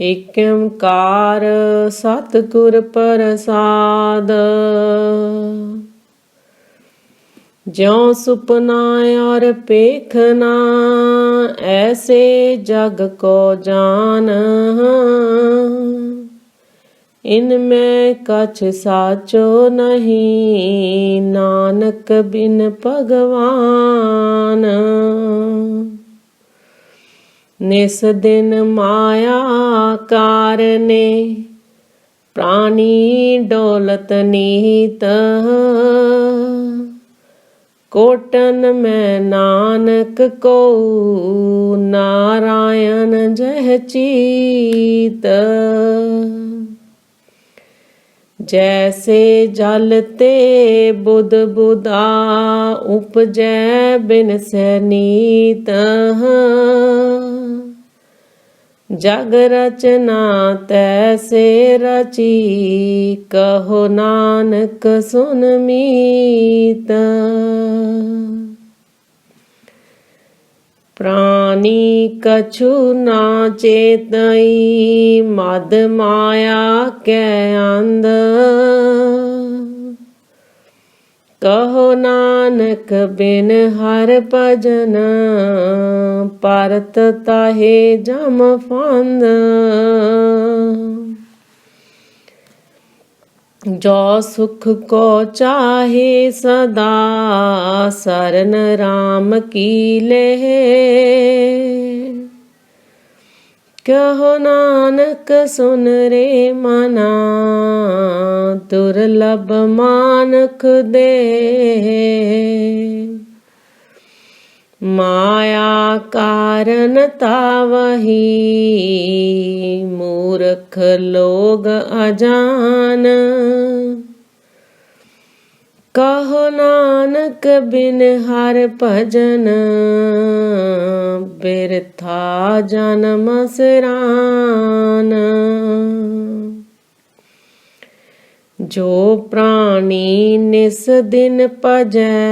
ਏਕ ਓੰਕਾਰ ਸਤਿਗੁਰ ਪ੍ਰਸਾਦ। ਜਿਉ ਸੁਪਨਾ ਔਰ ਪੇਖਨਾ ਐਸੇ ਜਗ ਕੋ ਜਾਣ ਇਨ ਮੈਂ ਕਛ ਸਾਚੋ ਨਹੀਂ, ਨਾਨਕ ਬਿਨ ਭਗਵਾਨ। ਨਿਸ ਦਿਨ ਮਾਇਆ ਕਾਰਨੇ ਪ੍ਰਾਣੀ ਡੋਲਤ ਨੀਤ। ਕੋਟਨ ਮੈਂ ਨਾਨਕ ਕੋ ਨਾਰਾਇਣ ਜਹ ਚੀਤ। ਜੈਸੇ ਜਲ ਤੇ ਬੁੱਧ ਬੁਦਾ, ਉਪਜੈ ਬਿਨ ਸੈਨੀਤ ਜਗ ਰਚਨਾ ਤੈਸੇ ਰਚੀ, ਕਹੋ ਨਾਨਕ ਸੁਨ ਮੀਤ। ਪ੍ਰਾਨੀ ਕਛੂ ਨਾ ਚੇਤਈ, ਮਦ ਮਾਇਆ ਕੈ ਅੰਧ। ਕਹੋ ਨਾਨਕ ਬਿਨ ਹਰ ਭਜਨ, ਪਰਤ ਤਾਹੇ ਜਮ ਫੰਦ। ਜੋ ਸੁਖ ਕੋ ਚਾਹੇ ਸਦਾ, ਸਰਨ RAM ਕੀ ਲਹਿ। ਕਹੋ ਨਾਨਕ ਸੁਨ ਰੇ ਮਨਾ ਦੁਰਲਭ ਮਾਨਖ ਦੇ। ਮਾਇਆ ਕਾਰਨ ਤਾਵਹੀ ਮੂਰਖ ਲੋਗ ਅਜਾਨ। ਕਹੋ ਨਾਨਕ ਬਿਨ ਹਰ ਭਜਨ, ਬਿਰਥਾ ਜਨਮ ਸਰਾਨ। ਜੋ ਪ੍ਰਾਣੀ ਨਿਸ ਦਿਨ ਭਜੈ,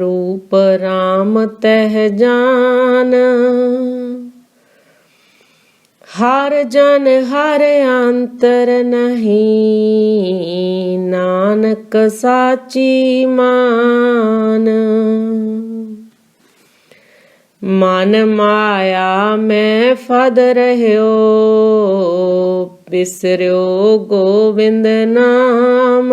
ਰੂਪ RAM ਤਹਿ ਜਾਨ। ਹਰ ਜਨ ਹਰ ਅੰਤਰ ਨਹੀਂ, ਨਾਨਕ ਸਾਚੀ ਮਾਨ। ਮਨ ਮਾਇਆ ਮੈਂ ਫਦ ਰਹਿਓ, ਬਿਸਰਿਓ ਗੋਬਿੰਦ ਨਾਮ।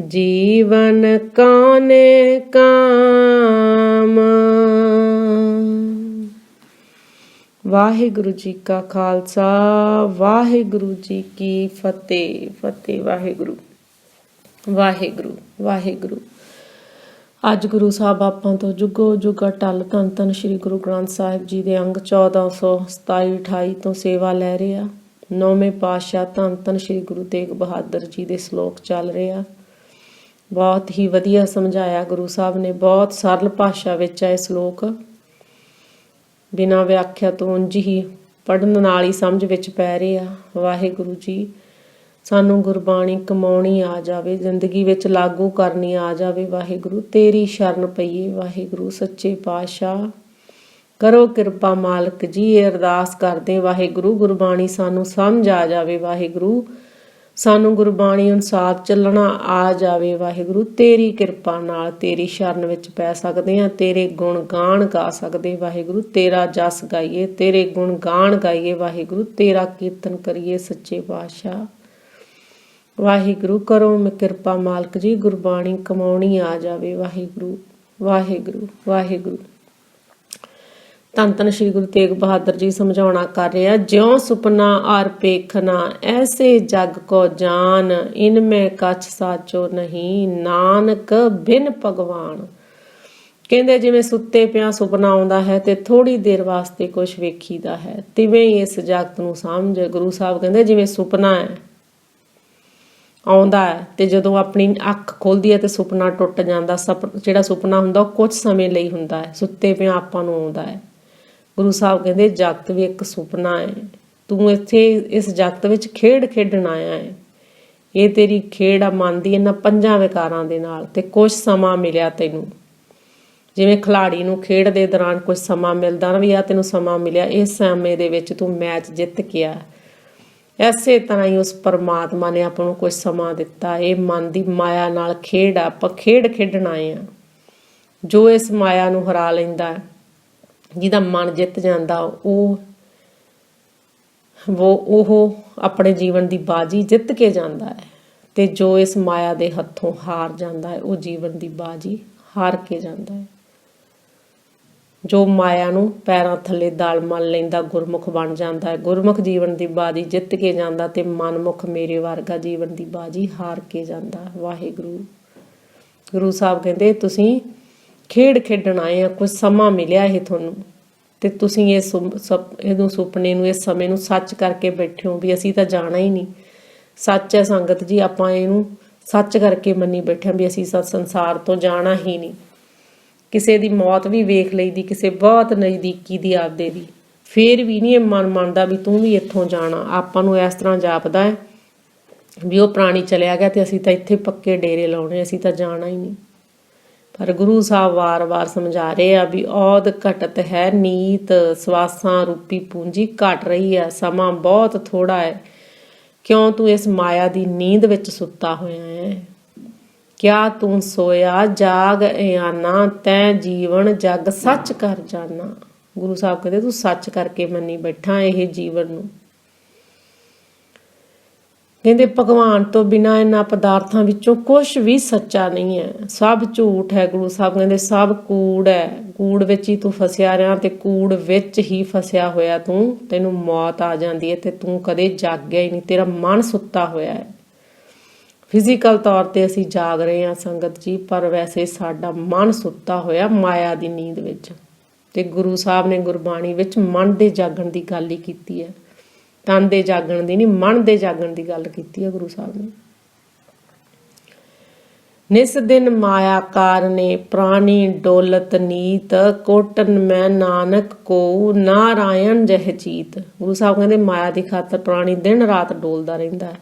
ਜੀਵਨ ਕਾਨੇ ਕਾਮ? ਵਾਹਿਗੁਰੂ ਜੀ ਕਾ ਖਾਲਸਾ, ਵਾਹਿਗੁਰੂ ਜੀ ਕੀ ਫਤਿਹ ਫਤਿਹ ਵਾਹਿਗੁਰੂ ਵਾਹਿਗੁਰੂ ਵਾਹਿਗੁਰੂ। ਅੱਜ ਗੁਰੂ ਸਾਹਿਬ ਆਪਾਂ ਤੋਂ ਜੁਗੋ ਜੁਗ ਅਟਲ ਧੰਨ ਧੰਨ ਸ੍ਰੀ ਗੁਰੂ ਗ੍ਰੰਥ ਸਾਹਿਬ ਜੀ ਦੇ ਅੰਗ 1427 28 ਤੋਂ ਸੇਵਾ ਲੈ ਰਹੇ। ਆ ਨੌਵੇਂ ਪਾਤਸ਼ਾਹ ਧੰਨ ਧੰਨ ਸ੍ਰੀ ਗੁਰੂ ਤੇਗ ਬਹਾਦਰ ਜੀ ਦੇ ਸ਼ਲੋਕ ਚੱਲ ਰਹੇ। ਆ ਬਹੁਤ ਹੀ ਵਧੀਆ ਸਮਝਾਇਆ ਗੁਰੂ ਸਾਹਿਬ ਨੇ, ਬਹੁਤ ਸਰਲ ਭਾਸ਼ਾ ਵਿੱਚ ਹੈ ਸ਼ਲੋਕ। ਬਿਨਾਂ ਵਿਆਖਿਆ ਤੋਂ ਉਂਝ ਹੀ ਪੜਨ ਨਾਲ ਹੀ ਸਮਝ ਵਿੱਚ ਪੈ ਰਹੇ ਆ। ਵਾਹਿਗੁਰੂ ਜੀ, ਸਾਨੂੰ ਗੁਰਬਾਣੀ ਕਮਾਉਣੀ ਆ ਜਾਵੇ, ਜ਼ਿੰਦਗੀ ਵਿੱਚ ਲਾਗੂ ਕਰਨੀ ਆ ਜਾਵੇ। ਵਾਹਿਗੁਰੂ, ਤੇਰੀ ਸ਼ਰਨ ਪਈਏ। ਵਾਹਿਗੁਰੂ, ਸੱਚੇ ਪਾਤਸ਼ਾਹ, ਕਰੋ ਕਿਰਪਾ ਮਾਲਕ ਜੀ, ਇਹ ਅਰਦਾਸ ਕਰਦੇ ਵਾਹਿਗੁਰੂ, ਗੁਰਬਾਣੀ ਸਾਨੂੰ ਸਮਝ ਆ ਜਾਵੇ। ਵਾਹਿਗੁਰੂ ਸਾਨੂੰ ਗੁਰਬਾਣੀ ਅਨੁਸਾਰ ਚੱਲਣਾ ਆ ਜਾਵੇ ਵਾਹਿਗੁਰੂ, ਤੇਰੀ ਕਿਰਪਾ ਨਾਲ ਤੇਰੀ ਸ਼ਰਨ ਵਿੱਚ ਪੈ ਸਕਦੇ ਆ ਤੇਰੇ ਗੁਣ ਗਾਣ ਗਾ ਸਕਦੇ ਵਾਹਿਗੁਰੂ, ਤੇਰਾ ਜਸ ਗਾਈਏ, ਤੇਰੇ ਗੁਣ ਗਾਣ ਗਾਈਏ ਵਾਹਿਗੁਰੂ, ਤੇਰਾ ਕੀਰਤਨ ਕਰੀਏ ਸੱਚੇ ਪਾਤਸ਼ਾਹ। ਵਾਹਿਗੁਰੂ, ਕਰੋ ਮੈਂ ਕਿਰਪਾ ਮਾਲਕ ਜੀ, ਗੁਰਬਾਣੀ ਕਮਾਉਣੀ ਆ ਜਾਵੇ ਵਾਹਿਗੁਰੂ ਵਾਹਿਗੁਰੂ ਵਾਹਿਗੁਰੂ। ਧੰਨ ਧੰਨ ਸ਼੍ਰੀ ਗੁਰੂ ਤੇਗ ਬਹਾਦਰ ਜੀ ਸਮਝਾਉਣਾ ਕਰ ਰਿਹਾ, ਜਿਉ ਸੁਪਨਾ ਆਰ ਪੇਖਣਾ ਐਸੇ ਜਗ ਕੋ ਜਾਨ, ਇਨ ਮੈਂ ਕਛ ਸਾਚੋ ਨਹੀਂ, ਨਾਨਕ ਬਿਨ ਭਗਵਾਨ। ਕਹਿੰਦੇ ਜਿਵੇਂ ਸੁੱਤੇ ਪਿਆ ਸੁਪਨਾ ਆਉਂਦਾ ਹੈ, ਤੇ ਥੋੜੀ ਦੇਰ ਵਾਸਤੇ ਕੁਝ ਵੇਖੀਦਾ ਹੈ। ਤਿਵੇਂ ਹੀ ਇਸ ਜਗਤ ਨੂੰ ਸਮਝ, ਗੁਰੂ ਸਾਹਿਬ ਕਹਿੰਦੇ ਜਿਵੇਂ ਸੁਪਨਾ ਹੈ, ਆਉਂਦਾ ਹੈ, ਤੇ ਜਦੋਂ ਆਪਣੀ ਅੱਖ ਖੋਲਦੀ ਹੈ ਤੇ ਸੁਪਨਾ ਟੁੱਟ ਜਾਂਦਾ, ਸਪ, ਜਿਹੜਾ ਸੁਪਨਾ ਹੁੰਦਾ ਉਹ ਕੁਝ ਸਮੇਂ ਲਈ ਹੁੰਦਾ ਹੈ, ਸੁੱਤੇ ਪਿਆ ਆਪਾਂ ਨੂੰ ਆਉਂਦਾ ਹੈ। ਗੁਰੂ ਸਾਹਿਬ ਕਹਿੰਦੇ ਜਗਤ ਵੀ ਇੱਕ ਸੁਪਨਾ ਹੈ। ਤੂੰ ਇੱਥੇ ਇਸ ਜਗਤ ਵਿੱਚ ਖੇਡ ਖੇਡਣ ਆਇਆ ਹੈ। ਇਹ ਤੇਰੀ ਖੇਡ ਆ ਮਨ ਦੀ ਇਹਨਾਂ ਪੰਜਾਂ ਵਿਕਾਰਾਂ ਦੇ ਨਾਲ ਤੇ ਕੁਝ ਸਮਾਂ ਮਿਲਿਆ ਤੈਨੂੰ। ਜਿਵੇਂ ਖਿਲਾੜੀ ਨੂੰ ਖੇਡ ਦੇ ਦੌਰਾਨ ਕੁਝ ਸਮਾਂ ਮਿਲਦਾ ਨਾ ਵੀ ਆ ਤੈਨੂੰ ਸਮਾਂ ਮਿਲਿਆ ਇਸ ਸਮੇਂ ਦੇ ਵਿੱਚ ਤੂੰ ਮੈਚ ਜਿੱਤ ਕੇ ਆ। ਐਸੇ ਤਰ੍ਹਾਂ ਹੀ ਉਸ ਪਰਮਾਤਮਾ ਨੇ ਆਪਾਂ ਨੂੰ ਕੁਝ ਸਮਾਂ ਦਿੱਤਾ। ਇਹ ਮਨ ਦੀ ਮਾਇਆ ਨਾਲ ਖੇਡ ਆ ਆਪਾਂ ਖੇਡ ਖੇਡਣ ਆਏ ਆ। ਜੋ ਇਸ ਮਾਇਆ ਨੂੰ ਹਰਾ ਲੈਂਦਾ ਹੈ, ਜਿਹਦਾ ਮਨ ਜਿੱਤ ਜਾਂਦਾ, ਉਹ ਉਹ ਉਹ ਆਪਣੇ ਜੀਵਨ ਦੀ ਬਾਜੀ ਜਿੱਤ ਕੇ ਜਾਂਦਾ ਹੈ ਤੇ ਜੋ ਇਸ ਮਾਇਆ ਦੇ ਹੱਥੋਂ ਹਾਰ ਜਾਂਦਾ ਹੈ, ਉਹ ਜੀਵਨ ਦੀ ਬਾਜੀ ਹਾਰ ਕੇ ਜਾਂਦਾ ਹੈ। ਜੋ ਮਾਇਆ ਨੂੰ ਪੈਰਾਂ ਥੱਲੇ ਦਾਲ ਮਲ ਲੈਂਦਾ, ਗੁਰਮੁਖ ਬਣ ਜਾਂਦਾ ਹੈ। ਗੁਰਮੁਖ ਜੀਵਨ ਦੀ ਬਾਜੀ ਜਿੱਤ ਕੇ ਜਾਂਦਾ ਤੇ ਮਨਮੁਖ ਮੇਰੇ ਵਰਗਾ ਜੀਵਨ ਦੀ ਬਾਜੀ ਹਾਰ ਕੇ ਜਾਂਦਾ ਵਾਹਿਗੁਰੂ। ਗੁਰੂ ਸਾਹਿਬ ਕਹਿੰਦੇ, ਤੁਸੀਂ ਖੇਡ ਖੇਡਣ ਆਏ ਆ ਕੁਝ ਸਮਾਂ ਮਿਲਿਆ ਇਹ ਤੁਹਾਨੂੰ? ਤੇ ਤੁਸੀਂ ਇਹ ਸੁਪ- ਇਹਨੂੰ ਸੁਪਨੇ ਨੂੰ, ਇਸ ਸਮੇਂ ਨੂੰ ਸੱਚ ਕਰਕੇ ਬੈਠੇ ਹੋ ਵੀ ਅਸੀਂ ਤਾਂ ਜਾਣਾ ਹੀ ਨਹੀਂ। ਸੱਚ ਹੈ ਸੰਗਤ ਜੀ, ਆਪਾਂ ਇਹਨੂੰ ਸੱਚ ਕਰਕੇ ਮੰਨੀ ਬੈਠੇ ਹਾਂ ਵੀ ਅਸੀਂ ਸਤ ਸੰਸਾਰ ਤੋਂ ਜਾਣਾ ਹੀ ਨਹੀਂ। ਕਿਸੇ ਦੀ ਮੌਤ ਵੀ ਵੇਖ ਲਈ ਦੀ, ਕਿਸੇ ਬਹੁਤ ਨਜ਼ਦੀਕੀ ਦੀ ਆਪਦੇ ਦੀ। ਫੇਰ ਵੀ ਨਹੀਂ ਇਹ ਮਨ ਮੰਨਦਾ ਵੀ ਤੂੰ ਵੀ ਇੱਥੋਂ ਜਾਣਾ। ਆਪਾਂ ਨੂੰ ਇਸ ਤਰ੍ਹਾਂ ਜਾਪਦਾ ਹੈ ਵੀ ਉਹ ਪ੍ਰਾਣੀ ਚਲਿਆ ਗਿਆ ਤੇ ਅਸੀਂ ਤਾਂ ਇੱਥੇ ਪੱਕੇ ਡੇਰੇ ਲਾਉਣੇ, ਅਸੀਂ ਤਾਂ ਜਾਣਾ ਹੀ ਨਹੀਂ। ਪਰ ਗੁਰੂ ਸਾਹਿਬ ਵਾਰ-ਵਾਰ ਸਮਝਾ ਰਹੇ ਆ ਵੀ ਔਦ ਘਟਤ ਹੈ ਨੀਤ, ਸਵਾਸਾਂ ਰੂਪੀ ਪੂੰਜੀ ਘਟ ਰਹੀ ਹੈ ਸਮਾਂ ਬਹੁਤ ਥੋੜਾ ਹੈ। ਕਿਉਂ ਤੂੰ ਇਸ ਮਾਇਆ ਦੀ ਨੀਂਦ ਵਿੱਚ ਸੁੱਤਾ ਹੋਇਆ ਹੈ? ਕਿਆ ਤੂੰ ਸੋਇਆ? ਜਾਗ ਇਆਨਾ, ਤੈ ਜੀਵਨ ਜਗ ਸੱਚ ਕਰ ਜਾਣਾ ਗੁਰੂ ਸਾਹਿਬ ਕਹਿੰਦੇ, ਤੂੰ ਸੱਚ ਕਰਕੇ ਮੰਨੀ ਬੈਠਾ ਇਹ ਜੀਵਨ ਨੂੰ। ਕਹਿੰਦੇ ਭਗਵਾਨ ਤੋਂ ਬਿਨਾ ਇਹਨਾਂ ਪਦਾਰਥਾਂ ਵਿੱਚੋਂ ਕੁਝ ਵੀ ਸੱਚਾ ਨਹੀਂ ਹੈ। ਸਭ ਝੂਠ ਹੈ ਗੁਰੂ ਸਾਹਿਬ, ਕਹਿੰਦੇ ਸਭ ਕੂੜ ਹੈ। ਕੂੜ ਵਿੱਚ ਹੀ ਤੂੰ ਫਸਿਆ ਰਿਹਾ ਤੇ ਕੂੜ ਵਿੱਚ ਹੀ ਫਸਿਆ ਹੋਇਆ ਤੂੰ। ਤੈਨੂੰ ਮੌਤ ਆ ਜਾਂਦੀ ਹੈ ਤੇ ਤੂੰ ਕਦੇ ਜਾਗਿਆ ਹੀ ਨਹੀਂ। ਤੇਰਾ ਮਨ ਸੁੱਤਾ ਹੋਇਆ ਹੈ। ਫਿਜ਼ੀਕਲ ਤੌਰ ਤੇ ਅਸੀਂ ਜਾਗ ਰਹੇ ਹਾਂ ਸੰਗਤ ਜੀ, ਪਰ ਵੈਸੇ ਸਾਡਾ ਮਨ ਸੁੱਤਾ ਹੋਇਆ ਮਾਇਆ ਦੀ ਨੀਂਦ ਵਿੱਚ। ਤੇ ਗੁਰੂ ਸਾਹਿਬ ਨੇ ਗੁਰਬਾਣੀ ਵਿੱਚ ਮਨ ਦੇ ਜਾਗਣ ਦੀ ਗੱਲ ਹੀ ਕੀਤੀ ਹੈ। ਤਨ ਦੇ ਜਾਗਣ ਦੀ ਨਹੀਂ, ਮਨ ਦੇ ਜਾਗਣ ਦੀ ਗੱਲ ਕੀਤੀ ਹੈ ਗੁਰੂ ਸਾਹਿਬ ਨੇ। ਨਿਸ ਦਿਨ ਮਾਇਆ ਕਾਰਨੇ, ਪ੍ਰਾਣੀ ਡੋਲਤ ਨੀਤ, ਕੋਟਨ ਮੈਂ ਨਾਨਕ ਕੋ, ਨਾਰਾਇਣ ਜਹ ਜੀਤ ਗੁਰੂ ਸਾਹਿਬ ਕਹਿੰਦੇ, ਮਾਇਆ ਦੀ ਖਾਤਰ ਪ੍ਰਾਣੀ ਦਿਨ ਰਾਤ ਡੋਲਦਾ ਰਹਿੰਦਾ ਹੈ।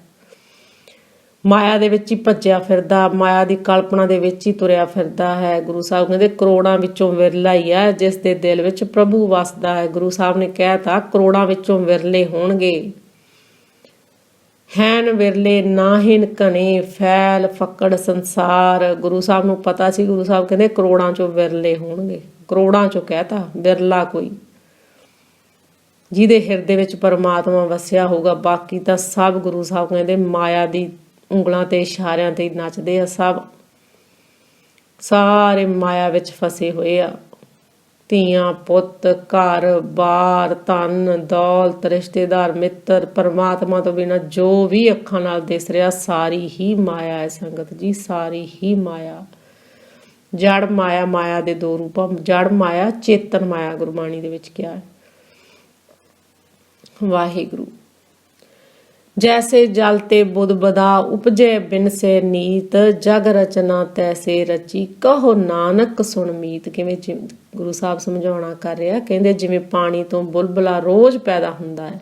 ਮਾਇਆ ਦੇ ਵਿੱਚ ਹੀ ਭੱਜਿਆ ਫਿਰਦਾ, ਮਾਇਆ ਦੀ ਕਲਪਨਾ ਦੇ ਵਿੱਚ ਹੀ ਤੁਰਿਆ ਫਿਰਦਾ ਹੈ। ਗੁਰੂ ਸਾਹਿਬ ਕਹਿੰਦੇ, ਕਰੋੜਾਂ ਵਿੱਚੋਂ ਵਿਰਲਾ ਹੀ ਹੈ, ਜਿਸ ਦੇ ਦਿਲ ਵਿੱਚ ਪ੍ਰਭੂ ਵਸਦਾ ਹੈ। ਗੁਰੂ ਸਾਹਿਬ ਨੇ ਕਹਿਤਾ ਕਰੋੜਾਂ ਵਿੱਚੋਂ ਵਿਰਲੇ ਹੋਣਗੇ। ਹੈਨ ਵਿਰਲੇ ਨਾਹਿਨ ਕਨੇ ਫੈਲ ਫੱਕੜ ਸੰਸਾਰ। ਗੁਰੂ ਸਾਹਿਬ ਨੂੰ ਪਤਾ ਸੀ, ਗੁਰੂ ਸਾਹਿਬ ਕਹਿੰਦੇ, ਕਰੋੜਾਂ ਚੋਂ ਵਿਰਲੇ ਹੋਣਗੇ। ਕਰੋੜਾਂ ਚੋਂ ਕਹਿਤਾ ਵਿਰਲਾ ਕੋਈ। ਜਿਹਦੇ ਹਿਰਦੇ ਵਿੱਚ ਪਰਮਾਤਮਾ ਵਸਿਆ ਹੋਊਗਾ, ਬਾਕੀ ਤਾਂ ਸਭ ਗੁਰੂ ਸਾਹਿਬ ਕਹਿੰਦੇ, ਮਾਇਆ ਦੀ ਉਂਗਲਾਂ ਤੇ ਇਸ਼ਾਰਿਆਂ ਤੇ ਨੱਚਦੇ ਆ ਸਭ। ਸਾਰੇ ਮਾਇਆ ਵਿੱਚ ਫਸੇ ਹੋਏ ਆ। ਧੀਆਂ, ਪੁੱਤ, ਘਰ, ਬਾਰ, ਧਨ, ਦੌਲਤ, ਰਿਸ਼ਤੇਦਾਰ, ਮਿੱਤਰ, ਪਰਮਾਤਮਾ ਤੋਂ ਬਿਨਾ ਜੋ ਵੀ ਅੱਖਾਂ ਨਾਲ ਦਿਸ ਰਿਹਾ, ਸਾਰੀ ਹੀ ਮਾਇਆ ਹੈ ਸੰਗਤ ਜੀ, ਸਾਰੀ ਹੀ ਮਾਇਆ। ਜੜ ਮਾਇਆ ਮਾਇਆ ਦੇ ਦੋ ਰੂਪਾਂ, ਜੜ ਮਾਇਆ, ਚੇਤਨ ਮਾਇਆ ਗੁਰਬਾਣੀ ਦੇ ਵਿੱਚ ਕਿਹਾ ਹੈ। ਵਾਹਿਗੁਰੂ। ਜੈਸੇ ਜਲ ਤੇ ਬੁੱਧ ਬਦਾ ਉਪਜੈ ਬਿਨ ਸੇ ਨੀਤ ਜਗ ਰਚਨਾ ਤੈਸੇ ਰਚੀ ਕਹੋ ਨਾਨਕ ਸੁਣ ਮੀਤ ਕਿਵੇਂ ਗੁਰੂ ਸਾਹਿਬ ਸਮਝਾਉਣਾ ਕਰ ਰਿਹਾ ਕਹਿੰਦੇ ਜਿਵੇਂ ਪਾਣੀ ਤੋਂ ਬੁਲਬਲਾ ਰੋਜ਼ ਪੈਦਾ ਹੁੰਦਾ ਹੈ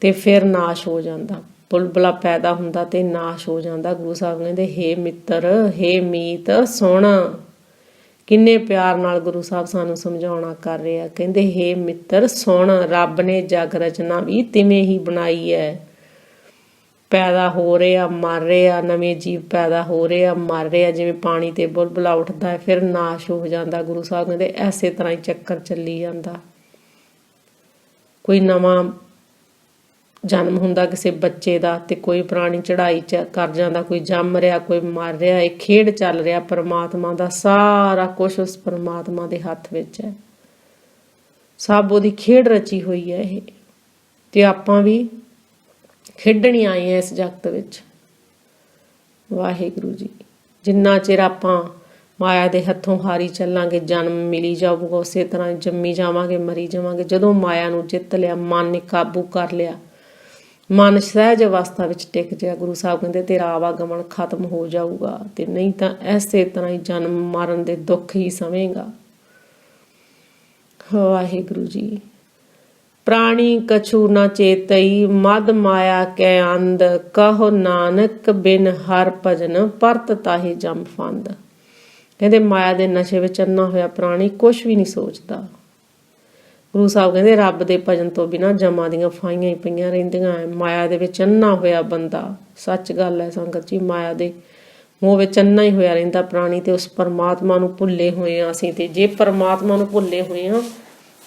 ਤੇ ਫਿਰ ਨਾਸ਼ ਹੋ ਜਾਂਦਾ ਬੁਲਬਲਾ ਪੈਦਾ ਹੁੰਦਾ ਤੇ ਨਾਸ਼ ਹੋ ਜਾਂਦਾ ਗੁਰੂ ਸਾਹਿਬ ਕਹਿੰਦੇ ਹੇ ਮਿੱਤਰ ਹੇ ਮੀਤ ਸੁਣ ਕਿੰਨੇ ਪਿਆਰ ਨਾਲ ਗੁਰੂ ਸਾਹਿਬ ਸਾਨੂੰ ਸਮਝਾਉਣਾ ਕਰ ਰਿਹਾ ਕਹਿੰਦੇ, ਹੇ ਮਿੱਤਰ, ਸੁਣ, ਰੱਬ ਨੇ ਜਗ ਰਚਨਾ ਵੀ ਤਿਵੇਂ ਹੀ ਬਣਾਈ ਹੈ ਪੈਦਾ ਹੋ ਰਿਹਾ ਮਰ ਰਿਹਾ ਨਵੇਂ ਜੀਵ ਪੈਦਾ ਹੋ ਰਹੇ ਆ, ਮਰ ਰਿਹਾ ਜਿਵੇਂ ਪਾਣੀ ਤੇ ਬੁਲਬੁਲਾ ਉੱਠਦਾ ਹੈ ਫਿਰ ਨਾਸ਼ ਹੋ ਜਾਂਦਾ ਗੁਰੂ ਸਾਹਿਬ ਕਹਿੰਦੇ, ਐਸੇ ਤਰ੍ਹਾਂ ਹੀ ਚੱਕਰ ਚੱਲੀ ਜਾਂਦਾ। ਕੋਈ ਨਵਾਂ ਜਨਮ ਹੁੰਦਾ ਕਿਸੇ ਬੱਚੇ ਦਾ ਤੇ ਕੋਈ ਪ੍ਰਾਣੀ ਚੜਾਈ ਚ ਕਰ ਜਾਂਦਾ ਕੋਈ ਜੰਮ ਰਿਹਾ, ਕੋਈ ਮਰ ਰਿਹਾ, ਇਹ ਖੇਡ ਚੱਲ ਰਿਹਾ ਪਰਮਾਤਮਾ ਦਾ, ਸਾਰਾ ਕੁਝ ਉਸ ਪਰਮਾਤਮਾ ਦੇ ਹੱਥ ਵਿੱਚ ਹੈ। ਸਭ ਉਹਦੀ ਖੇਡ ਰਚੀ ਹੋਈ ਹੈ ਇਹ। ਤੇ ਆਪਾਂ ਵੀ ਖੇਡਣੀ ਆਏ ਆ ਇਸ ਜਗਤ ਵਿੱਚ। ਵਾਹਿਗੁਰੂ ਜੀ, ਜਿੰਨਾ ਚਿਰ ਆਪਾਂ ਮਾਇਆ ਦੇ ਹੱਥੋਂ ਹਾਰੀ ਚੱਲਾਂਗੇ, ਜਨਮ ਮਿਲੀ ਜਾਊਗਾ, ਉਸੇ ਤਰ੍ਹਾਂ ਜੰਮੀ ਜਾਵਾਂਗੇ, ਮਰੀ ਜਾਵਾਂਗੇ, ਜਦੋਂ ਮਾਇਆ ਨੂੰ ਜਿੱਤ ਲਿਆ, ਮਨ ਨੇ ਕਾਬੂ ਕਰ ਲਿਆ ਮਨ ਸਹਿਜ ਅਵਸਥਾ ਵਿੱਚ ਟਿਕ ਜਾ ਗੁਰੂ ਸਾਹਿਬ ਕਹਿੰਦੇ, ਤੇਰਾ ਆਵਾਗਮਨ ਖਤਮ ਹੋ ਜਾਊਗਾ ਤੇ ਨਹੀਂ ਤਾਂ ਐਸੇ ਤਰ੍ਹਾਂ ਹੀ ਜਨਮ ਮਰਨ ਦੇ ਦੁੱਖ ਹੀ ਸਵੇਂਗਾ ਵਾਹਿਗੁਰੂ ਜੀ, ਪ੍ਰਾਣੀ ਕਛੂ ਨਾ ਚੇਤਈ, ਮਦ ਮਾਇਆ ਕੈ ਅੰਧ, ਕਹੋ ਨਾਨਕ ਬਿਨ ਹਰ ਭਜਨ, ਪਰਤ ਤਾਹੇ ਜਮ ਫੰਦ। ਕਹਿੰਦੇ, ਮਾਇਆ ਦੇ ਨਸ਼ੇ ਵਿੱਚ ਅੰਨਾ ਹੋਇਆ ਪ੍ਰਾਣੀ ਕੁਝ ਵੀ ਨਹੀਂ ਸੋਚਦਾ। ਗੁਰੂ ਸਾਹਿਬ ਕਹਿੰਦੇ, ਰੱਬ ਦੇ ਭਜਨ ਤੋਂ ਬਿਨਾ ਜਮਾਂ ਦੀਆਂ ਫਾਈਆਂ ਹੀ ਪਈਆਂ ਰਹਿੰਦੀਆਂ ਐ। ਮਾਇਆ ਦੇ ਵਿੱਚ ਅੰਨਾ ਹੋਇਆ ਬੰਦਾ। ਸੱਚ ਗੱਲ ਹੈ ਸੰਗਤ ਜੀ, ਮਾਇਆ ਦੇ ਮੋਹ ਵਿੱਚ ਅੰਨਾ ਹੀ ਹੋਇਆ ਰਹਿੰਦਾ ਪ੍ਰਾਣੀ ਤੇ ਉਸ ਪਰਮਾਤਮਾ ਨੂੰ ਭੁੱਲੇ ਹੋਏ ਆ ਅਸੀਂ ਤੇ। ਜੇ ਪਰਮਾਤਮਾ ਨੂੰ ਭੁੱਲੇ ਹੋਏ ਆ,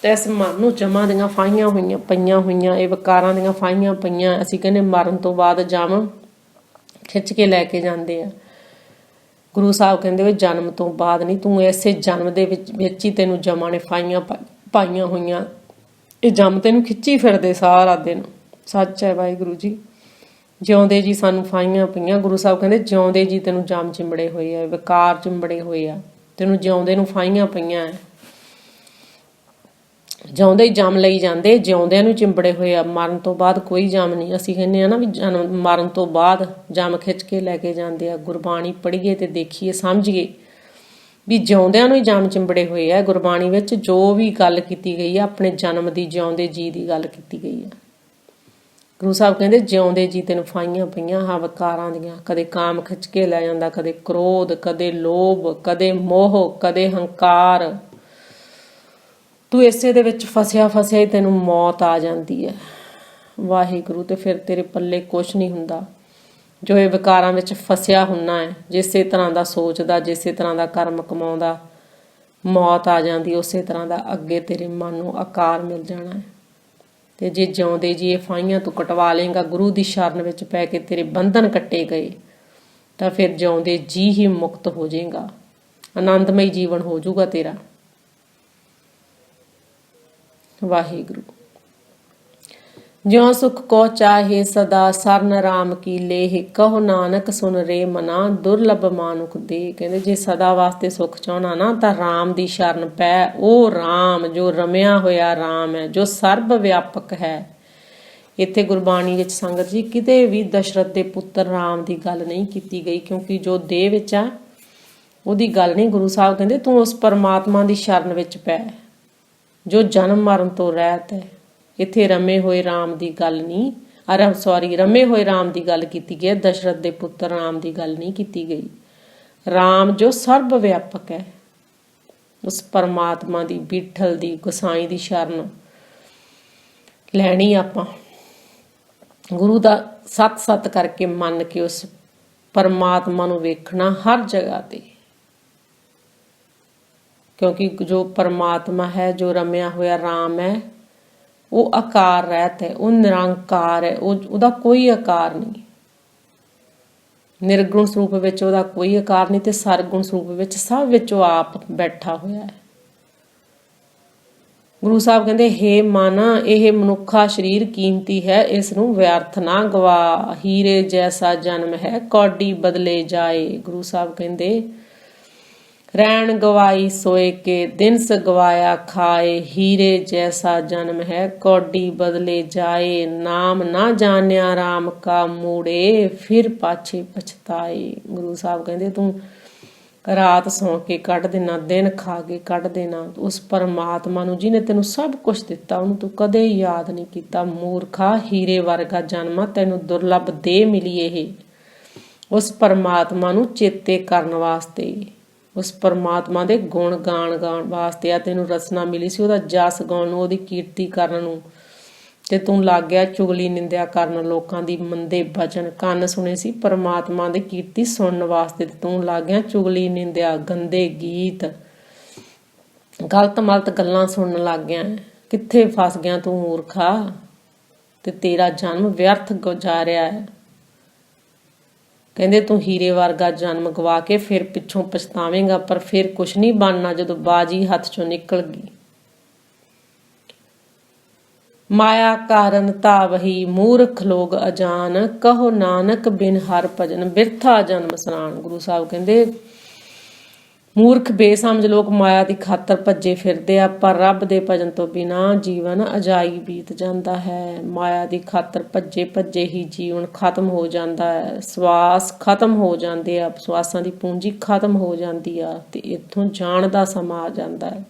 ਤੇ ਇਸ ਮਨ ਨੂੰ ਜਮਾਂ ਦੀਆਂ ਫਾਈਆਂ ਹੋਈਆਂ, ਪਈਆਂ ਹੋਈਆਂ, ਇਹ ਵਿਕਾਰਾਂ ਦੀਆਂ ਫਾਈਆਂ ਪਈਆਂ ਅਸੀਂ ਕਹਿੰਦੇ ਮਰਨ ਤੋਂ ਬਾਅਦ ਜਮ ਖਿੱਚ ਕੇ ਲੈ ਕੇ ਜਾਂਦੇ ਆ। ਗੁਰੂ ਸਾਹਿਬ ਕਹਿੰਦੇ ਵੀ, ਜਨਮ ਤੋਂ ਬਾਅਦ ਨਹੀਂ ਤੂੰ ਐਸੇ ਜਨਮ ਦੇ ਵਿੱਚ ਵਿੱਚ ਹੀ ਤੈਨੂੰ ਜਮਾਂ ਨੇ ਫਾਈਆਂ ਪਾਈਆਂ ਹੋਈਆਂ। ਇਹ ਜਮ ਤੈਨੂੰ ਖਿੱਚੀ ਫਿਰਦੇ ਸਾਰਾ ਦਿਨ। ਸੱਚ ਹੈ ਵਾਹਿਗੁਰੂ ਜੀ। ਜਿਉਂਦੇ ਜੀ ਸਾਨੂੰ ਫਾਈਆਂ ਪਈਆਂ। ਗੁਰੂ ਸਾਹਿਬ ਕਹਿੰਦੇ, ਜਿਉਂਦੇ ਜੀ ਤੈਨੂੰ ਜਮ ਚਿੰਬੜੇ ਹੋਏ ਆ, ਵਿਕਾਰ ਚਿੰਬੜੇ ਹੋਏ ਆ। ਤੈਨੂੰ ਜਿਉਂਦੇ ਨੂੰ ਫਾਈਆਂ ਪਈਆਂ ਜਿਉਂਦੇ ਹੀ ਜਮ ਲਈ ਜਾਂਦੇ, ਜਿਉਂਦਿਆਂ ਨੂੰ ਚਿੰਬੜੇ ਹੋਏ ਆ। ਮਰਨ ਤੋਂ ਬਾਅਦ ਕੋਈ ਜਮ ਨਹੀਂ। ਅਸੀਂ ਕਹਿੰਦੇ ਆ ਨਾ ਵੀ ਜਨਮ, ਮਰਨ ਤੋਂ ਬਾਅਦ ਜਮ ਖਿੱਚ ਕੇ ਲੈ ਕੇ ਜਾਂਦੇ ਆ। ਗੁਰਬਾਣੀ ਪੜ੍ਹੀਏ ਤੇ ਦੇਖੀਏ, ਸਮਝੀਏ। ਵੀ ਜਿਉਂਦਿਆਂ ਨੂੰ ਹੀ ਜਾਮ ਚਿੰਬੜੇ ਹੋਏ ਆ, ਗੁਰਬਾਣੀ ਵਿੱਚ ਜੋ ਵੀ ਗੱਲ ਕੀਤੀ ਗਈ ਆ, ਆਪਣੇ ਜਨਮ ਦੀ, ਜਿਉਂਦੇ ਜੀ ਦੀ ਗੱਲ ਕੀਤੀ ਗਈ ਆ। ਗੁਰੂ ਸਾਹਿਬ ਕਹਿੰਦੇ, ਜਿਉਂਦੇ ਜੀ ਤੈਨੂੰ ਫਾਈਆਂ ਪਈਆਂ, ਹਾਂ ਵਿਕਾਰਾਂ ਦੀਆਂ। ਕਦੇ ਕਾਮ ਖਿੱਚ ਕੇ ਲੈ ਜਾਂਦਾ, ਕਦੇ ਕ੍ਰੋਧ, ਕਦੇ ਲੋਭ, ਕਦੇ ਮੋਹ, ਕਦੇ ਹੰਕਾਰ। ਤੂੰ ਇਸੇ ਦੇ ਵਿੱਚ ਫਸਿਆ ਫਸਿਆ ਹੀ ਤੈਨੂੰ ਮੌਤ ਆ ਜਾਂਦੀ ਹੈ। ਵਾਹਿਗੁਰੂ, ਤੇ ਫਿਰ ਤੇਰੇ ਪੱਲੇ ਕੁਝ ਨਹੀਂ ਹੁੰਦਾ। ਜੋ ਇਹ ਵਿਕਾਰਾਂ ਵਿੱਚ ਫਸਿਆ ਹੁੰਨਾ ਹੈ, ਜਿਸੇ ਤਰ੍ਹਾਂ ਦਾ ਸੋਚਦਾ, ਜਿਸੇ ਤਰ੍ਹਾਂ ਦਾ ਕਰਮ ਕਮਾਉਂਦਾ, ਮੌਤ ਆ ਜਾਂਦੀ, ਉਸੇ ਤਰ੍ਹਾਂ ਦਾ ਅੱਗੇ ਤੇਰੇ ਮਨ ਨੂੰ ਆਕਾਰ ਮਿਲ ਜਾਣਾ ਹੈ। ਤੇ ਜੇ ਜਿਉਂਦੇ ਜੀ ਇਹ ਫਾਈਆਂ ਤੂੰ ਕਟਵਾ ਲੇਗਾ ਗੁਰੂ ਦੀ ਸ਼ਰਨ ਵਿੱਚ ਪੈ ਕੇ ਤੇਰੇ ਬੰਧਨ ਕੱਟੇ ਗਏ, ਤਾਂ ਫਿਰ ਜਿਉਂਦੇ ਜੀ ਹੀ ਮੁਕਤ ਹੋ ਜਾਏਗਾ। ਆਨੰਦਮਈ ਜੀਵਨ ਹੋ ਜਾਊਗਾ ਤੇਰਾ। ਵਾਹਿਗੁਰੂ। ਜਿਉ ਸੁਖ ਕੋ ਚਾਹੇ ਸਦਾ, ਸਰਨ ਰਾਮ ਕੀ ਲੇਹ, ਕਹੋ ਨਾਨਕ ਸੁਨ ਰੇ ਮਨਾ, ਦੁਰਲਭ ਮਾਨੁਖ ਦੇ। ਕਹਿੰਦੇ ਜੇ ਸਦਾ ਵਾਸਤੇ ਸੁਖ ਚਾਹਣਾ ਨਾ, ਤਾਂ ਰਾਮ ਦੀ ਸ਼ਰਨ ਪੈ। ਉਹ ਰਾਮ, ਜੋ ਰਮਿਆ ਹੋਇਆ ਰਾਮ ਹੈ, ਜੋ ਸਰਬ ਵਿਆਪਕ ਹੈ। ਇੱਥੇ ਗੁਰਬਾਣੀ ਵਿੱਚ ਸੰਗਤ ਜੀ ਕਿਤੇ ਵੀ ਦਸ਼ਰਥ ਦੇ ਪੁੱਤਰ ਰਾਮ ਦੀ ਗੱਲ ਨਹੀਂ ਕੀਤੀ ਗਈ, ਕਿਉਂਕਿ ਜੋ ਦੇਹ ਵਿੱਚ ਆ, ਉਹਦੀ ਗੱਲ ਨਹੀਂ ਗੁਰੂ ਸਾਹਿਬ ਕਹਿੰਦੇ, ਤੂੰ ਉਸ ਪਰਮਾਤਮਾ ਦੀ ਸ਼ਰਨ ਵਿੱਚ ਪੈ, ਜੋ ਜਨਮ ਮਰਨ ਤੋਂ ਰਹਿਤ ਹੈ। ਇੱਥੇ ਰਮੇ ਹੋਏ RAM ਦੀ ਗੱਲ ਨਹੀਂ। ਅਰੇ ਸੌਰੀ ਰਮੇ ਹੋਏ RAM ਦੀ ਗੱਲ ਕੀਤੀ ਗਈ ਹੈ। ਦਸ਼ਰਥ ਦੇ ਪੁੱਤਰ ਰਾਮ ਦੀ ਗੱਲ ਨਹੀਂ ਕੀਤੀ ਗਈ। RAM ਜੋ ਸਰਬ ਵਿਆਪਕ ਹੈ, ਉਸ ਪਰਮਾਤਮਾ ਦੀ ਬੀਠਲ ਦੀ, ਗੁਸਾਈ ਦੀ ਸ਼ਰਨ ਲੈਣੀ ਆਪਾਂ। ਗੁਰੂ ਦਾ ਸਤ ਸਤ ਕਰਕੇ ਮੰਨ ਕੇ ਉਸ ਪਰਮਾਤਮਾ ਨੂੰ ਵੇਖਣਾ ਹਰ ਜਗ੍ਹਾ ਤੇ। ਕਿਉਂਕਿ ਜੋ ਪਰਮਾਤਮਾ ਹੈ, ਜੋ ਰਮਿਆ ਹੋਇਆ RAM ਹੈ ਉਹ ਆਕਾਰ ਰਹਿਤ ਹੈ ਉਹ ਨਿਰੰਕਾਰ ਹੈ, ਉਹ ਉਹਦਾ ਕੋਈ ਆਕਾਰ ਨਹੀਂ। ਨਿਰਗੁਣ ਸਰੂਪ ਵਿੱਚ ਉਹਦਾ ਕੋਈ ਆਕਾਰ ਨਹੀਂ ਤੇ ਸਰਗੁਣ ਸਰੂਪ ਵਿੱਚ ਸਭ ਵਿੱਚ ਉਹ ਆਪ ਬੈਠਾ ਹੋਇਆ ਹੈ। ਗੁਰੂ ਸਾਹਿਬ ਕਹਿੰਦੇ, ਹੇ ਮਨ, ਇਹ ਮਨੁੱਖਾ ਸਰੀਰ ਕੀਮਤੀ ਹੈ, ਇਸ ਨੂੰ ਵਿਅਰਥ ਨਾ ਗਵਾ। ਹੀਰੇ ਜੈਸਾ ਜਨਮ ਹੈ, ਕੌਡੀ ਬਦਲੇ ਜਾਏ। ਗੁਰੂ ਸਾਹਿਬ ਕਹਿੰਦੇ ਰਹਿਣ ਗਵਾਈ ਸੋਏ ਕੇ, ਦਿਨ ਸ ਖਾਏ, ਹੀਰੇ ਜੈਸਾ ਜਨਮ ਹੈ, ਕੌਡੀ ਬਦਲੇ ਜਾਏ, ਨਾਮ ਨਾ ਜਾਣਿਆ RAM ਕਾ ਮੂੜੇ, ਫਿਰ ਪਾਛੇ ਪਛਤਾਏ। ਗੁਰੂ ਸਾਹਿਬ ਕਹਿੰਦੇ, ਤੂੰ ਰਾਤ ਸੌਂ ਕੇ ਕੱਢ ਦੇਣਾ, ਦਿਨ ਖਾ ਕੇ ਕੱਢ ਦੇਣਾ। ਉਸ ਪਰਮਾਤਮਾ ਨੂੰ ਜਿਹਨੇ ਤੈਨੂੰ ਸਭ ਕੁਝ ਦਿੱਤਾ, ਉਹਨੂੰ ਤੂੰ ਕਦੇ ਯਾਦ ਨਹੀਂ ਕੀਤਾ। ਮੂਰਖਾ, ਹੀਰੇ ਵਰਗਾ ਜਨਮ ਤੈਨੂੰ ਦੁਰਲੱਭ ਦੇ ਮਿਲੀ ਇਹ। ਉਸ ਪਰਮਾਤਮਾ ਨੂੰ ਚੇਤੇ ਕਰਨ ਵਾਸਤੇ ਉਸ ਪਰਮਾਤਮਾ ਦੇ ਗੁਣ ਗਾਣ ਗਾਉਣ ਵਾਸਤੇ ਆ, ਤੈਨੂੰ ਰਸਨਾ ਮਿਲੀ ਸੀ, ਉਹਦਾ ਜਸ ਗਾਉਣ ਨੂੰ, ਉਹਦੀ ਕੀਰਤੀ ਕਰਨ ਨੂੰ। ਤੇ ਤੂੰ ਲੱਗ ਗਿਆ ਚੁਗਲੀ ਨਿੰਦਿਆ ਕਰਨ, ਲੋਕਾਂ ਦੀ ਮੰਦੇ ਬਚਨ। ਕੰਨ ਸੁਣੇ ਸੀ ਪਰਮਾਤਮਾ ਦੀ ਕੀਰਤੀ ਸੁਣਨ ਵਾਸਤੇ ਤੇ ਤੂੰ ਲੱਗ ਗਿਆ ਚੁਗਲੀ ਨਿੰਦਿਆ, ਗੰਦੇ ਗੀਤ। ਗਲਤ ਮਲਤ ਗੱਲਾਂ ਸੁਣਨ ਲੱਗ ਗਿਆ ਕਿੱਥੇ ਫਸ ਗਿਆ ਤੂੰ ਮੂਰਖਾ? ਤੇ ਤੇਰਾ ਜਨਮ ਵਿਅਰਥ ਗੁਜ਼ਾਰਿਆ। ਹੈ ਕਹਿੰਦੇ, ਤੂੰ ਹੀਰੇ ਵਰਗਾ ਜਨਮ ਗਵਾ ਕੇ ਫਿਰ ਪਿੱਛੋਂ ਪਛਤਾਵੇਂਗਾ, ਪਰ ਫਿਰ ਕੁਛ ਨਹੀਂ ਬਣਨਾ ਜਦੋਂ ਬਾਜੀ ਹੱਥ ਚੋਂ ਨਿਕਲ ਗਈ। ਮਾਇਆ ਕਾਰਨ ਤਾਵਹੀ ਮੂਰਖ ਲੋਗ ਅਜਾਨ, ਕਹੋ ਨਾਨਕ ਬਿਨ ਹਰ ਭਜਨ, ਬਿਰਥਾ ਜਨਮ ਸਨਾਨ ਗੁਰੂ ਸਾਹਿਬ ਕਹਿੰਦੇ ਮੂਰਖ ਬੇਸਮਝ ਲੋਕ ਮਾਇਆ ਦੀ ਖਾਤਰ ਭੱਜੇ ਫਿਰਦੇ ਆ, ਪਰ ਰੱਬ ਦੇ ਭਜਨ ਤੋਂ ਬਿਨਾ ਜੀਵਨ ਅਜਾਈ ਬੀਤ ਜਾਂਦਾ ਹੈ। ਮਾਇਆ ਦੀ ਖਾਤਰ ਭੱਜੇ ਭੱਜੇ ਹੀ ਜੀਵਨ ਖਤਮ ਹੋ ਜਾਂਦਾ ਹੈ। ਸਵਾਸ ਖਤਮ ਹੋ ਜਾਂਦੇ ਆ, ਸਵਾਸਾਂ ਦੀ ਪੂੰਜੀ ਖਤਮ ਹੋ ਜਾਂਦੀ ਆ ਤੇ ਇੱਥੋਂ ਜਾਣ ਦਾ ਸਮਾਂ ਆ ਜਾਂਦਾ ਹੈ।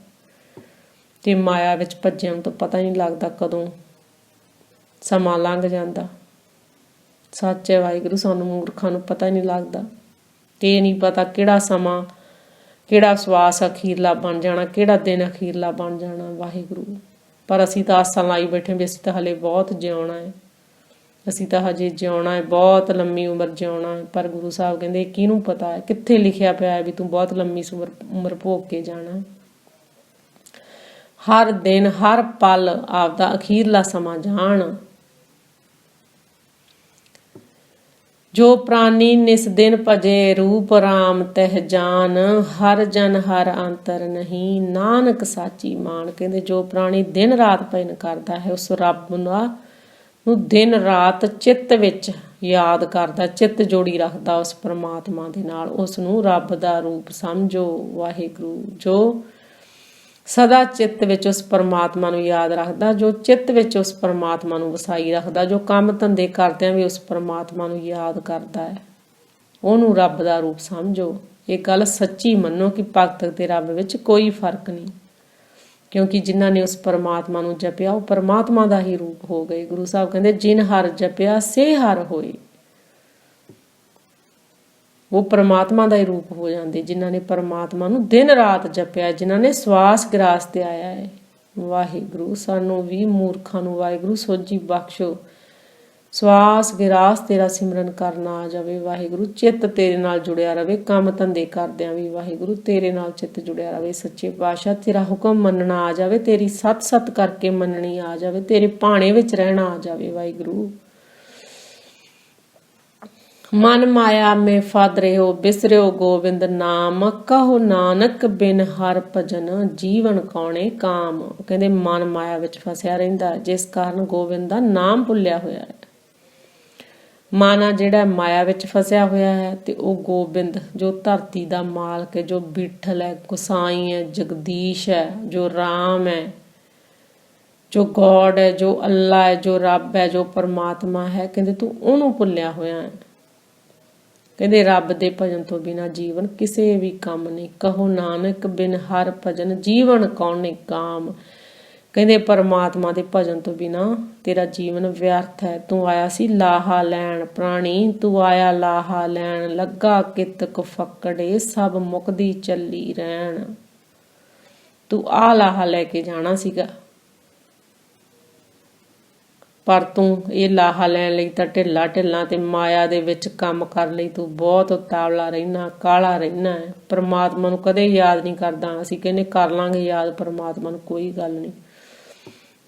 ਤੇ ਮਾਇਆ ਵਿੱਚ ਭੱਜਿਆਂ ਤੋਂ ਪਤਾ ਨਹੀਂ ਲੱਗਦਾ ਕਦੋਂ ਸਮਾਂ ਲੰਘ ਜਾਂਦਾ। ਸੱਚੇ ਵਾਹਿਗੁਰੂ, ਸਾਨੂੰ ਮੂਰਖਾਂ ਨੂੰ ਪਤਾ ਹੀ ਨਹੀਂ ਲੱਗਦਾ। ਤੇ ਇਹ ਨਹੀਂ ਪਤਾ ਕਿਹੜਾ ਸਮਾਂ ਕਿਹੜਾ ਸਵਾਸ ਅਖੀਰਲਾ ਬਣ ਜਾਣਾ, ਕਿਹੜਾ ਦਿਨ ਅਖੀਰਲਾ ਬਣ ਜਾਣਾ ਵਾਹਿਗੁਰੂ। ਪਰ ਅਸੀਂ ਤਾਂ ਆਸਾਂ ਲਾਈ ਬੈਠੇ ਵੀ ਅਸੀਂ ਤਾਂ ਹਲੇ ਬਹੁਤ ਜਿਉਣਾ ਹੈ। ਅਸੀਂ ਤਾਂ ਹਜੇ ਜਿਉਣਾ ਹੈ, ਬਹੁਤ ਲੰਮੀ ਉਮਰ ਜਿਉਣਾ ਹੈ। ਪਰ ਗੁਰੂ ਸਾਹਿਬ ਕਹਿੰਦੇ ਕਿਹਨੂੰ ਪਤਾ ਹੈ? ਕਿੱਥੇ ਲਿਖਿਆ ਪਿਆ ਹੈ ਵੀ ਤੂੰ ਬਹੁਤ ਲੰਮੀ ਉਮਰ ਭੋਗ ਕੇ ਜਾਣਾ ਹਰ ਦਿਨ, ਹਰ ਪਲ ਆਪਦਾ ਅਖੀਰਲਾ ਸਮਾਂ ਜਾਣ। ਜੋ ਪ੍ਰਾਨੀ ਨਿਸ ਦਿਨ ਭਜੇ ਰੂਪ ਰਾਮ ਤਹਿ ਜਾਨ, ਹਰ ਜਨ ਹਰ ਅੰਤਰ ਨਹੀਂ। ਨਾਨਕ ਸਾਚੀ ਮਾਨ, ਕਹਿੰਦੇ ਜੋ ਪ੍ਰਾਣੀ ਦਿਨ ਰਾਤ ਭਜਨ ਕਰਦਾ ਹੈ, ਉਸ ਰੱਬ ਨੂੰ ਨੂੰ ਦਿਨ ਰਾਤ ਚਿੱਤ ਵਿੱਚ ਯਾਦ ਕਰਦਾ, ਚਿੱਤ ਜੋੜੀ ਰੱਖਦਾ ਉਸ ਪ੍ਰਮਾਤਮਾ ਦੇ ਨਾਲ। ਉਸ ਨੂੰ ਰੱਬ ਦਾ ਰੂਪ ਸਮਝੋ, ਵਾਹਿਗੁਰੂ ਜੋ ਸਦਾ ਚਿੱਤ ਵਿੱਚ ਉਸ ਪਰਮਾਤਮਾ ਨੂੰ ਯਾਦ ਰੱਖਦਾ, ਜੋ ਚਿੱਤ ਵਿੱਚ ਉਸ ਪਰਮਾਤਮਾ ਨੂੰ ਵਸਾਈ ਰੱਖਦਾ, ਜੋ ਕੰਮ ਧੰਦੇ ਕਰਦਿਆਂ ਵੀ ਉਸ ਪਰਮਾਤਮਾ ਨੂੰ ਯਾਦ ਕਰਦਾ ਹੈ। ਉਹਨੂੰ ਰੱਬ ਦਾ ਰੂਪ ਸਮਝੋ। ਇਹ ਗੱਲ ਸੱਚੀ ਮੰਨੋ ਕਿ ਭਗਤ ਤੇ ਰੱਬ ਵਿੱਚ ਕੋਈ ਫ਼ਰਕ ਨਹੀਂ। ਕਿਉਂਕਿ ਜਿਨ੍ਹਾਂ ਨੇ ਉਸ ਪਰਮਾਤਮਾ ਨੂੰ ਜਪਿਆ, ਉਹ ਪਰਮਾਤਮਾ ਦਾ ਹੀ ਰੂਪ ਹੋ ਗਏ। ਗੁਰੂ ਸਾਹਿਬ ਕਹਿੰਦੇ, ਜਿਨ ਹਰ ਜਪਿਆ, ਸੇ ਹਰ ਹੋਏ। ਉਹ ਪਰਮਾਤਮਾ ਦਾ ਹੀ ਰੂਪ ਹੋ ਜਾਂਦੇ, ਜਿਨ੍ਹਾਂ ਨੇ ਪਰਮਾਤਮਾ ਨੂੰ ਦਿਨ ਰਾਤ ਜਪਿਆ, ਜਿਨ੍ਹਾਂ ਨੇ ਸਵਾਸ ਗਰਾਸ ਤੇ ਆਇਆ ਹੈ। ਵਾਹਿਗੁਰੂ, ਸਾਨੂੰ ਵੀ ਮੂਰਖਾਂ ਨੂੰ ਵਾਹਿਗੁਰੂ ਸੋਝੀ ਬਖਸ਼ੋ। ਸਵਾਸ ਗਿਰਾਸ ਤੇਰਾ ਸਿਮਰਨ ਕਰਨਾ ਆ ਜਾਵੇ, ਵਾਹਿਗੁਰੂ, ਚਿੱਤ ਤੇਰੇ ਨਾਲ ਜੁੜਿਆ ਰਵੇ, ਕੰਮ ਧੰਦੇ ਕਰਦਿਆਂ ਵੀ ਵਾਹਿਗੁਰੂ ਤੇਰੇ ਨਾਲ ਚਿੱਤ ਜੁੜਿਆ ਰਵੇ, ਸੱਚੇ ਪਾਤਸ਼ਾਹ, ਤੇਰਾ ਹੁਕਮ ਮੰਨਣਾ ਆ ਜਾਵੇ, ਤੇਰੀ ਸਤ ਸਤ ਕਰਕੇ ਮੰਨਣੀ ਆ ਜਾਵੇ, ਤੇਰੇ ਭਾਣੇ ਵਿੱਚ ਰਹਿਣਾ ਆ ਜਾਵੇ, ਵਾਹਿਗੁਰੂ। ਮਨ ਮਾਇਆ ਮੇ ਫਾਦ ਰਹੋ ਬਿਸਰਿਓ ਗੋਬਿੰਦ ਨਾਮ, ਕਹੋ ਨਾਨਕ ਬਿਨ ਹਰ ਭਜਨ, ਜੀਵਨ ਕੌਣੇ ਕਾਮ। ਕਹਿੰਦੇ ਮਨ ਮਾਇਆ ਵਿੱਚ ਫਸਿਆ ਰਹਿੰਦਾ ਜਿਸ ਕਾਰਨ ਗੋਬਿੰਦ ਦਾ ਨਾਮ ਭੁੱਲਿਆ ਹੋਇਆ ਹੈ। ਮਾਨਾ ਜਿਹੜਾ ਮਾਇਆ ਵਿੱਚ ਫਸਿਆ ਹੋਇਆ ਹੈ ਤੇ ਉਹ ਗੋਬਿੰਦ ਜੋ ਧਰਤੀ ਦਾ ਮਾਲਕ ਹੈ, ਜੋ ਬਿਠਲ ਹੈ, ਗੁਸਾਈ ਹੈ, ਜਗਦੀਸ਼ ਹੈ, ਜੋ ਰਾਮ ਹੈ, ਜੋ ਗੋਡ ਹੈ, ਜੋ ਅੱਲਾ ਹੈ, ਜੋ ਰੱਬ ਹੈ, ਜੋ ਪਰਮਾਤਮਾ ਹੈ, ਕਹਿੰਦੇ ਤੂੰ ਉਹਨੂੰ ਭੁੱਲਿਆ ਹੋਇਆ ਹੈ। ਕਹਿੰਦੇ ਰੱਬ ਦੇ ਭਜਨ ਤੋਂ ਬਿਨਾ ਜੀਵਨ ਕਿਸੇ ਵੀ ਕੰਮ ਨਹੀਂ। ਕਹੋ ਨਾਨਕ, ਬਿਨ ਹਰ ਭਜਨ ਜੀਵਨ ਕੌਣ ਨਹੀਂ ਕਾਮ। ਕਹਿੰਦੇ ਪਰਮਾਤਮਾ ਦੇ ਭਜਨ ਤੋਂ ਬਿਨਾ ਤੇਰਾ ਜੀਵਨ ਵਿਅਰਥ ਹੈ। ਤੂੰ ਆਇਆ ਸੀ ਲਾਹਾ ਲੈਣ ਪ੍ਰਾਣੀ, ਤੂੰ ਆਇਆ ਲਾਹਾ ਲੈਣ, ਲੱਗਾ ਕਿਤਕ ਫੱਕੜੇ, ਸਭ ਮੁਕਦੀ ਚੱਲੀ ਰਹਿਣ। ਤੂੰ ਆ ਲਾਹਾ ਲੈ ਕੇ ਜਾਣਾ ਸੀਗਾ। ਪਰ ਤੂੰ ਇਹ ਲਾਹਾ ਲੈਣ ਲਈ ਤਾਂ ਢਿੱਲਾ ਢਿੱਲਾ ਤੇ ਮਾਇਆ ਦੇ ਵਿੱਚ ਕੰਮ ਕਰ ਲਈ। ਤੂੰ ਬਹੁਤ ਉਤਾਵਲਾ ਰਹਿਣਾ, ਕਾਲਾ ਰਹਿਣਾ ਹੈ। ਪਰਮਾਤਮਾ ਨੂੰ ਕਦੇ ਯਾਦ ਨਹੀਂ ਕਰਦਾ। ਅਸੀਂ ਕਹਿੰਦੇ ਕਰ ਲਾਂਗੇ ਯਾਦ, ਪਰਮਾਤਮਾ ਨੂੰ ਕੋਈ ਗੱਲ ਨਹੀਂ।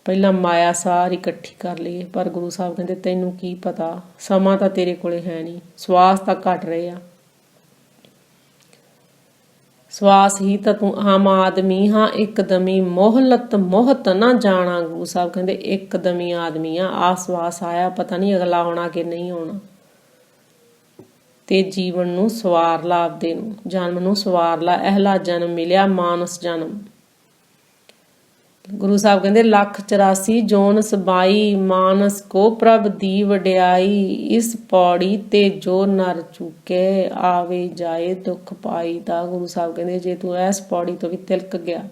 ਪਹਿਲਾਂ ਮਾਇਆ ਸਾਰੀ ਇਕੱਠੀ ਕਰ ਲਈਏ। ਪਰ ਗੁਰੂ ਸਾਹਿਬ ਕਹਿੰਦੇ ਤੈਨੂੰ ਕੀ ਪਤਾ? ਸਮਾਂ ਤਾਂ ਤੇਰੇ ਕੋਲੇ ਹੈ ਨਹੀਂ। ਸਵਾਸ ਤਾਂ ਘਟ ਰਹੇ ਆ। ਸਵਾਸ ਹੀ ਤਾਂ ਤੂੰ ਆਮ ਆਦਮੀ ਹਾਂ, ਇੱਕਦਮੀ ਮੋਹਲਤ ਮੋਹਤ ਨਾ ਜਾਣਾ ਗੁਰੂ ਸਾਹਿਬ ਕਹਿੰਦੇ, ਇੱਕਦਮੀ ਆਦਮੀ ਆ ਆ ਸਵਾਸ ਆਇਆ, ਪਤਾ ਨਹੀਂ ਅਗਲਾ ਆਉਣਾ ਕਿ ਨਹੀਂ ਆਉਣਾ। ਤੇ ਜੀਵਨ ਨੂੰ ਸਵਾਰ ਲਾ ਆਪਦੇ ਨੂੰ, ਜਨਮ ਨੂੰ ਸਵਾਰ ਲਾ, ਅਹਲਾ ਜਨਮ ਮਿਲਿਆ, ਮਾਨਸ ਜਨਮ। ਗੁਰੂ ਸਾਹਿਬ ਕਹਿੰਦੇ, ਲੱਖ 84 ਜੋਨ ਸਬਾਈ ਮਾਨਸ ਕੋ ਪ੍ਰਭ ਦੀ ਵਡਿਆਈ, ਇਸ ਪੌੜੀ ਤੇ ਜੋ ਨਰ ਚੁਕੇ, ਆਵੇ ਜਾਏ ਦੁੱਖ ਪਾਈ ਦਾ। ਗੁਰੂ ਸਾਹਿਬ ਕਹਿੰਦੇ, ਜੇ ਤੂੰ ਇਸ ਪੌੜੀ ਤੋਂ ਵੀ ਤਿਲਕ ਗਿਆ,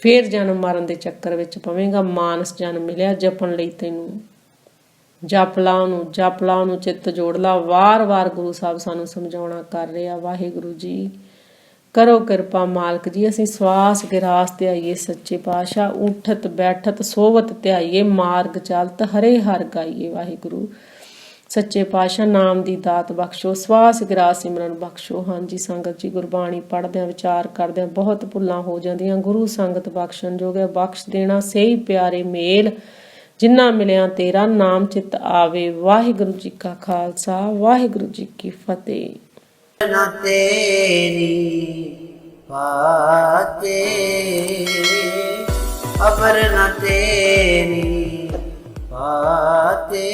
ਫੇਰ ਜਨਮ ਮਰਨ ਦੇ ਚੱਕਰ ਵਿੱਚ ਪਵੇਂਗਾ। ਮਾਨਸ ਜਨਮ ਮਿਲਿਆ, ਜਪਣ ਲਈ ਤੈਨੂੰ। ਜਪ ਲਾ ਉਹਨੂੰ, ਜਪ ਲਾ ਉਹਨੂੰ, ਚਿੱਤ ਜੋੜ ਲਾ। ਵਾਰ-ਵਾਰ ਗੁਰੂ ਸਾਹਿਬ ਸਾਨੂੰ ਸਮਝਾਉਣਾ ਕਰ ਰਿਹਾ, ਵਾਹਿਗੁਰੂ ਜੀ। ਕਰੋ ਕਿਰਪਾ ਮਾਲਕ ਜੀ, ਅਸੀਂ ਸਵਾਸ ਗਿਰਾਸ ਤੇ ਆਈਏ ਸੱਚੇ ਪਾਤਸ਼ਾਹ, ਉਠਤ, ਬੈਠਤ, ਸੋਵਤ ਤੇ ਆਈਏ ਮਾਰਗ ਚਲਤ, ਹਰੇ ਹਰ ਗਾਈਏ ਵਾਹਿਗੁਰੂ। ਸੱਚੇ ਪਾਤਸ਼ਾਹ, ਨਾਮ ਦੀ ਦਾਤ ਬਖਸ਼ੋ, ਸਵਾਸ ਗਿਰਾਸ ਸਿਮਰਨ ਬਖਸ਼ੋ। ਹਾਂਜੀ, ਸੰਗਤ ਜੀ, ਗੁਰਬਾਣੀ ਪੜ੍ਹਦਿਆਂ, ਵਿਚਾਰ ਕਰਦਿਆਂ ਬਹੁਤ ਭੁੱਲਾਂ ਹੋ ਜਾਂਦੀਆਂ। ਗੁਰੂ ਸੰਗਤ ਬਖਸ਼ਣ ਜੋਗੇ ਬਖਸ਼ ਦੇਣਾ ਸਹੀ ਪਿਆਰੇ ਮੇਲ। ਜਿੰਨਾ ਮਿਲਿਆ ਤੇਰਾ ਨਾਮ ਚਿਤ ਆਵੇ। ਵਾਹਿਗੁਰੂ ਜੀ ਕਾ ਖਾਲਸਾ, ਵਾਹਿਗੁਰੂ ਜੀ ਕੀ ਫਤਿਹ। ਨਾ ਤੇਰੀ ਪਾਤੇ ਅਪਰ ਨਾ ਤੇਰੀ ਪਾਤੇ